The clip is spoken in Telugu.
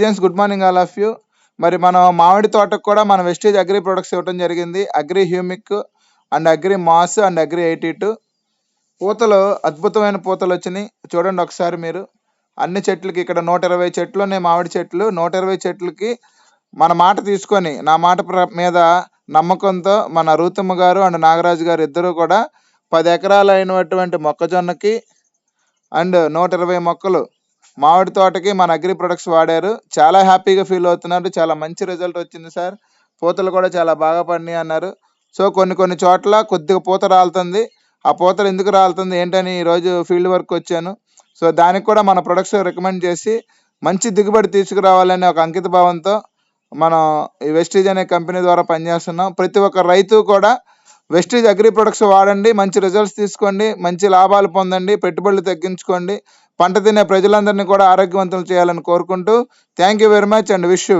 Gems good morning all of you మరి మనం మామిడి తోటకు కూడా మన వెస్టేజ్ అగ్రి ప్రొడక్ట్స్ ఇవ్వడం జరిగింది. Agri humic and agri mass and agri eighty two పూతలు అద్భుతమైన పూతలు వచ్చినాయి. చూడండి ఒకసారి మీరు. అన్ని చెట్లకి ఇక్కడ నూట ఇరవై చెట్లు ఉన్నాయి మామిడి చెట్లు. నూట ఇరవై చెట్లకి మన మాట తీసుకొని నా మాట మీద నమ్మకంతో మన రూతమ్మ గారు అండ్ నాగరాజు గారు ఇద్దరు కూడా పది ఎకరాలు అయినటువంటి మొక్కజొన్నకి అండ్ నూట ఇరవై మొక్కలు మామిడి తోటకి మన అగ్రి ప్రొడక్ట్స్ వాడారు. చాలా హ్యాపీగా ఫీల్ అవుతున్నారు. చాలా మంచి రిజల్ట్ వచ్చింది సార్. పూతలు కూడా చాలా బాగా పడినాయి అన్నారు. సో కొన్ని కొన్ని చోట్ల కొద్దిగా పూత రాలుతుంది. ఆ పూతలు ఎందుకు రాలుతుంది? ఏంటని ఈరోజు ఫీల్డ్ వర్క్ వచ్చాను. సో దానికి కూడా మన ప్రొడక్ట్స్ రికమెండ్ చేసి మంచి దిగుబడి తీసుకురావాలనే ఒక అంకిత భావంతో మనం ఈ వెస్టీజ్ అనే కంపెనీ ద్వారా పనిచేస్తున్నాం. ప్రతి ఒక్క రైతు కూడా వెస్టీజ్ అగ్రి ప్రొడక్ట్స్ వాడండి మంచి రిజల్ట్స్ తీసుకోండి మంచి లాభాలు పొందండి పెట్టుబడులు తగ్గించుకోండి పంట తినే ప్రజలందరినీ కూడా ఆరోగ్యవంతులు చేయాలని కోరుకుంటూ thank you very much and wish you